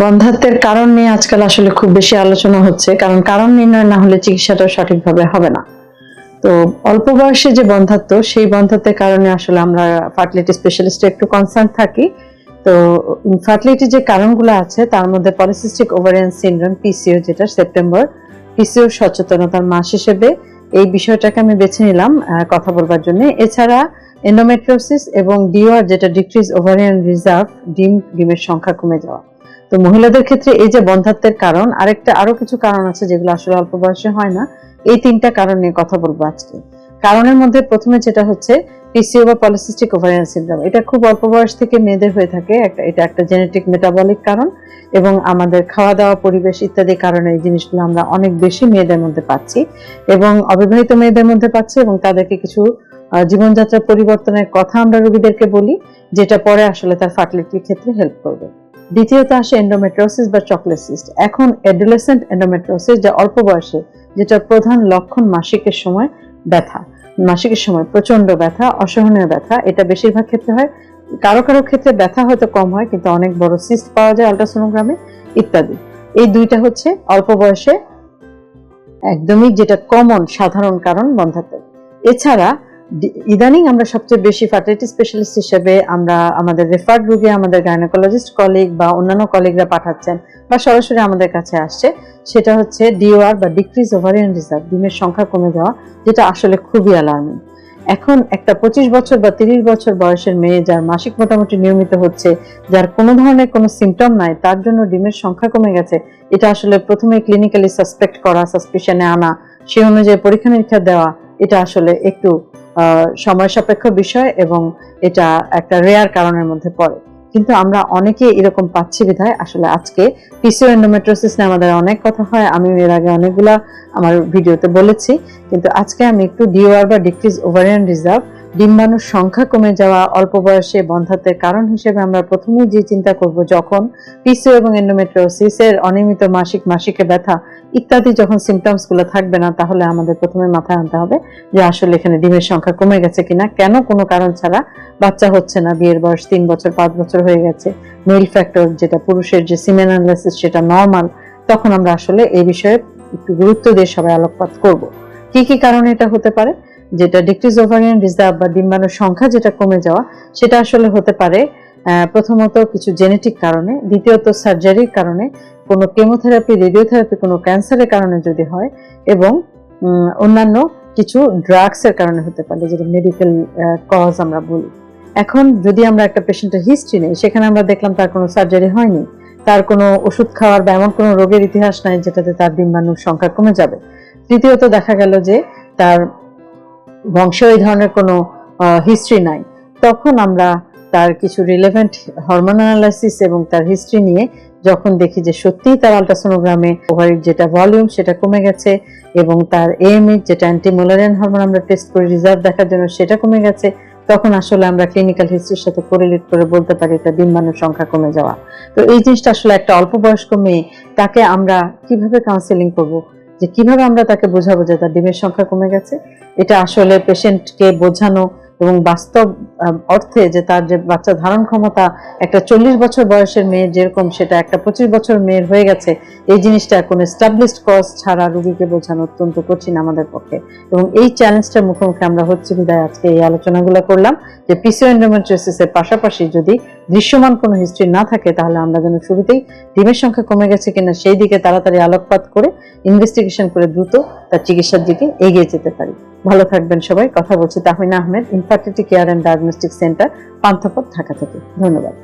বন্ধাত্বের কারণ নিয়ে আজকাল আসলে খুব বেশি আলোচনা হচ্ছে, কারণ কারণ নির্ণয় না হলে চিকিৎসাটা সঠিকভাবে হবে না। তো অল্প বয়সে যে বন্ধাত্ব সেই বন্ধাত্বের কারণে আসলে আমরা ফার্টিলিটি স্পেশালিস্টে একটু কনসার্ন থাকি। তো ফার্টিলিটি যে কারণগুলো আছে, তার মধ্যে পলিসিস্টিক ওভারিয়ান সিনড্রোম পিসিও যেটা সেপ্টেম্বর পিসিও সচেতনতার মাস হিসেবে এই বিষয়টাকে আমি বেছে নিলাম কথা বলবার জন্য। এছাড়া এন্ডোমেট্রোসিস এবং ডিওআর যেটা ডিক্রিজ ওভারিয়ান রিজার্ভ ডিম, ডিমের সংখ্যা কমে যাওয়া। তো মহিলাদের ক্ষেত্রে এই যে বন্ধাত্বের কারণ, আরেকটা আরও কিছু কারণ আছে যেগুলো আসলে অল্প বয়সে হয় না, এই তিনটা কারণ নিয়ে কথা বলব আজকে। কারণের মধ্যে প্রথমে যেটা হচ্ছে পিসিও বা পলিসিস্টিক ওভারিয়ান সিনড্রোম এটা খুব অল্প বয়স থেকে মেয়েদের হয়ে থাকে একটা এটা একটা জেনেটিক মেটাবলিক কারণ এবং আমাদের খাওয়া দাওয়া পরিবেশ ইত্যাদি কারণে এই জিনিসগুলো আমরা অনেক বেশি মেয়েদের মধ্যে পাচ্ছি এবং অবিবাহিত মেয়েদের মধ্যে পাচ্ছি এবং তাদেরকে কিছু আহ, জীবনযাত্রার পরিবর্তনের কথা আমরা রোগীদেরকে বলি যেটা পরে আসলে তার ফার্টিলিটির ক্ষেত্রে হেল্প করবে। দ্বিতীয়ত আসে এন্ডোমেট্রোসিস বা চকলেসিস্ট এখন অ্যাডোলেসেন্ট এন্ডোমেট্রোসিস যা অল্প বয়সে যেটা প্রধান লক্ষণ মাসিকের সময় ব্যথা। মাসিকের সময় প্রচণ্ড ব্যথা, অসহনীয় ব্যথা, এটা বেশিরভাগ ক্ষেত্রে হয়। কারও কারও ক্ষেত্রে ব্যথা হয়তো কম হয়, কিন্তু অনেক বড় সিস্ট পাওয়া যায় আল্ট্রাসোনোগ্রামে ইত্যাদি। এই দুইটা হচ্ছে অল্প বয়সে একদমই যেটা কমন সাধারণ কারণ বন্ধাত্ব এছাড়া ইদানিং আমরা সবচেয়ে বেশি ফার্টিলিটি স্পেশালিস্ট হিসেবে আমরা আমাদের রেফার্ড রোগী, আমাদের গাইনোকোলজিস্ট কলিগ বা অন্যান্য কলিগরা পাঠাচ্ছেন বা সরাসরি আমাদের কাছে আসছে। সেটা হচ্ছে ডিওআর বা ডিক্রিজ ওভারিয়ান রিজার্ভ ডিমের সংখ্যা কমে যাওয়া, যেটা আসলে খুবই অ্যালার্মিং এখন একটা পঁচিশ বছর বা তিরিশ বছর বয়সের মেয়ে যার মাসিক মোটামুটি নিয়মিত হচ্ছে, যার কোনো ধরনের কোনো সিমটম নাই, তার জন্য ডিমের সংখ্যা কমে গেছে, এটা আসলে প্রথমে ক্লিনিক্যালি সাসপেক্ট করা সাসপিশনে আনা, সে অনুযায়ী পরীক্ষা নিরীক্ষা দেওয়া, এটা আসলে একটু সময় সাপেক্ষ বিষয় এবং এটা একটা রেয়ার কারণের মধ্যে পড়ে। কিন্তু আমরা অনেকে এরকম পাচ্ছি বিধায় আসলে আজকে পিসিও এন্ডোমেট্রোসিস নিয়ে আমাদের অনেক কথা হয় আমি এর আগে অনেকগুলা আমার ভিডিওতে বলেছি। কিন্তু আজকে আমি একটু ডিওআর বা ডিক্রিজ ওভারিয়ান রিজার্ভ ডিম্বাণুর সংখ্যা কমে যাওয়া, অল্প বয়সে বন্ধাত্বের কারণ হিসেবে আমরা প্রথমেই যে চিন্তা করব যখন পিসিও এবং এন্ডোমেট্রোসিস এর অনিয়মিত মাসিক মাসিকে ব্যথা ইত্যাদি যখন সিমটমসগুলো থাকবে না, তাহলে আমাদের প্রথমে মাথায় আনতে হবে যে আসলে এখানে ডিমের সংখ্যা কমে গেছে কিনা। কেন? কোনো কারণ ছাড়া। বাচ্চা হচ্ছে না, বিয়ের বয়স তিন বছর, পাঁচ বছর হয়ে গেছে। মেল ফ্যাক্টর যেটা পুরুষের যে সিমেন অ্যানালাইসিস সেটা নর্মাল তখন আমরা আসলে এই বিষয়ে একটু গুরুত্ব দিয়ে সবাই আলোকপাত করব। কি কি কারণে এটা হতে পারে? যেটা ডিক্রিজ ওভারিয়ান রিজার্ভ বা ডিম্বাণুর সংখ্যা যেটা কমে যাওয়া, সেটা আসলে হতে পারে প্রথমত কিছু জেনেটিক কারণে, দ্বিতীয়ত সার্জারির কারণে কোনো কেমোথেরাপি, রেডিওথেরাপি কোনো ক্যান্সারের কারণে যদি হয় এবং অন্যান্য কিছু ড্রাগস এর কারণে হতে পারে, যেটা মেডিকেল কজ আমরা বলি। এখন যদি আমরা একটা পেশেন্টের হিস্ট্রি নেই, সেখানে আমরা দেখলাম তার কোনো সার্জারি হয়নি, তার কোনো ওষুধ খাওয়ার বা এমন কোনো রোগের ইতিহাস নাই যেটাতে তার ডিম্বাণুর সংখ্যা কমে যাবে। তৃতীয়ত দেখা গেল যে তার বংশে এই ধরনের কোনো হিস্ট্রি নাই। তখন আমরা তার কিছু রিলেভেন্ট হরমোন অ্যানালাইসিস এবং তার হিস্ট্রি নিয়ে যখন দেখি যে সত্যিই তার আলট্রাসোনোগ্রামে ওভারির যেটা ভলিউম সেটা কমে গেছে এবং তার এএমই যেটা অ্যান্টিমোলারিয়ান হরমোন আমরা টেস্ট করি রিজার্ভ দেখার জন্য সেটা কমে গেছে, তখন আসলে আমরা ক্লিনিক্যাল হিস্ট্রির সাথে কোরিলেট করে বলতে পারি এটা ডিম্বাণুর সংখ্যা কমে যাওয়া। তো এই জিনিসটা আসলে একটা অল্প বয়স্ক মেয়ে, তাকে আমরা কীভাবে কাউন্সেলিং করব? যে কীভাবে আমরা তাকে বোঝাবো যে তার ডিমের সংখ্যা কমে গেছে? এটা আসলে পেশেন্টকে বোঝানো এবং বাস্তব অর্থে যে তার যে বাচ্চা ধারণ ক্ষমতা, একটা চল্লিশ বছর বয়সের মেয়ের যেরকম সেটা একটা পঁচিশ বছর মেয়ের হয়ে গেছে, এই জিনিসটা কোনো এস্টাবলিশড কজ ছাড়া রোগীকে বোঝানো অত্যন্ত কঠিন আমাদের পক্ষে। এবং এই চ্যালেঞ্জটার মুখোমুখি আমরা হচ্ছে বিদায়। আজকে এই আলোচনাগুলো করলাম যে পিসিও এন্ডোমেট্রিওসিস এর পাশাপাশি যদি দৃশ্যমান কোনো হিস্ট্রি না থাকে, তাহলে আমরা যেন শুরুতেই ডিমের সংখ্যা কমে গেছে কিনা সেই দিকে তাড়াতাড়ি আলোকপাত করে ইনভেস্টিগেশন করে দ্রুত তার চিকিৎসার দিকে এগিয়ে যেতে পারি। ভালো থাকবেন সবাই। কথা বলছি Tahmina Ahmed infertility care and diagnostic centre Panthapath Dhaka থেকে। ধন্যবাদ।